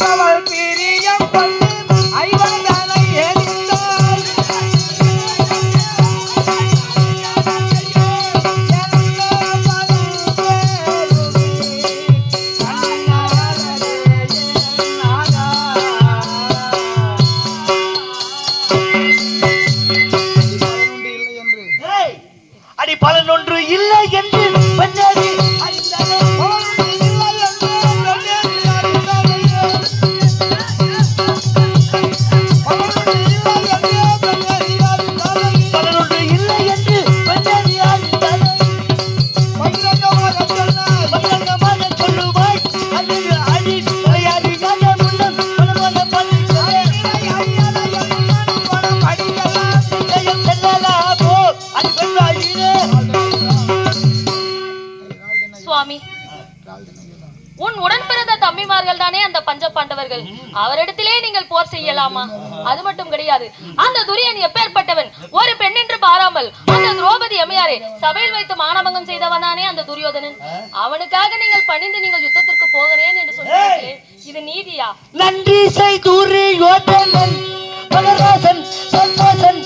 செய்பவள் பிரியம் கொண்டு ஐவர்தனை எரிந்தாள். அடி பலனொன்று இல்லை என்று பெண்ணாடி அறிந்தனர். சுவாமி. உன் உடன் பிறந்த தம்பிமார்கள் தானே அந்த பஞ்ச பாண்டவர்கள் அவரிடத்திலே நீங்கள் போர் செய்யலாமா? அது மட்டும் கிடையாது. அந்த துரியன் எப்பேற்பட்டவன்? ஒரு பெண் என்று பாராமல். அந்த திரௌபதி அம்மையாரே சபையில் வைத்து மானபங்கம் செய்தவன் தானே அந்த துரியோதனன். அவனுக்காக நீங்கள் பணிந்து நீங்கள் யுத்தத்திற்கு போகிறேன் என்று சொல்கிறீர்களே இது நீதியா? நன்றி செய்தூரி யோதனன் பகராசன் சந்தோஷன்